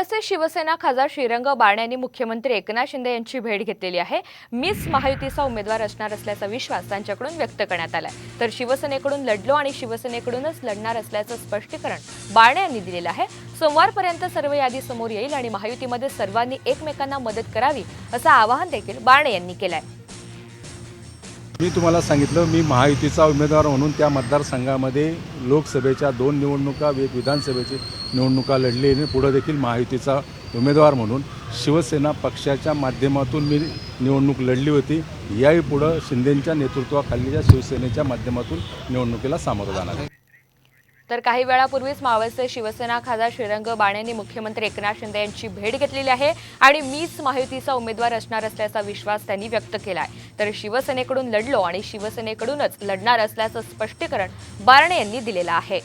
मावळचे शिवसेना खासदार श्रीरंग बारणे यांनी मुख्यमंत्री एकनाथ शिंदे यांची भेट घेतलेली आहे. मिस महायुतीचा उमेदवार असणार असल्याचा विश्वास त्यांच्याकडून व्यक्त करण्यात आलाय. तर शिवसेनेकडून लढलो आणि शिवसेनेकडूनच लढणार असल्याचं स्पष्टीकरण बारणे यांनी दिलेलं आहे. सोमवारपर्यंत सर्व यादी समोर येईल आणि महायुतीमध्ये सर्वांनी एकमेकांना मदत करावी असं आवाहन देखील बारणे यांनी केलं आहे मी तुम्हाला सांगितलं मी महायुतीचा उमेदवार म्हणून त्या मतदारसंघामध्ये लोकसभेच्या दोन निवडणुका एक विधानसभेची निवडणुका लढली आणि पुढं देखील महायुतीचा उमेदवार म्हणून. शिवसेना पक्षाच्या माध्यमातून मी निवडणूक लढली होती. याही पुढं शिंदेंच्या नेतृत्वाखालीच्या शिवसेनेच्या माध्यमातून निवडणुकीला सामोरं जाणार आहे. तर काही वेळापूर्वीच मावळचे शिवसेना खासदार श्रीरंग बाणेंनी मुख्यमंत्री एकनाथ शिंदे यांची भेट घेतलेली आहे आणि मीच महायुतीचा उमेदवार असणार असल्याचा विश्वास त्यांनी व्यक्त केला आहे तर शिवसेनेकडून लढलो आणि शिवसेनेकडूनच लढणार असल्याचं स्पष्टीकरण बारणे यांनी दिलेलं आहे.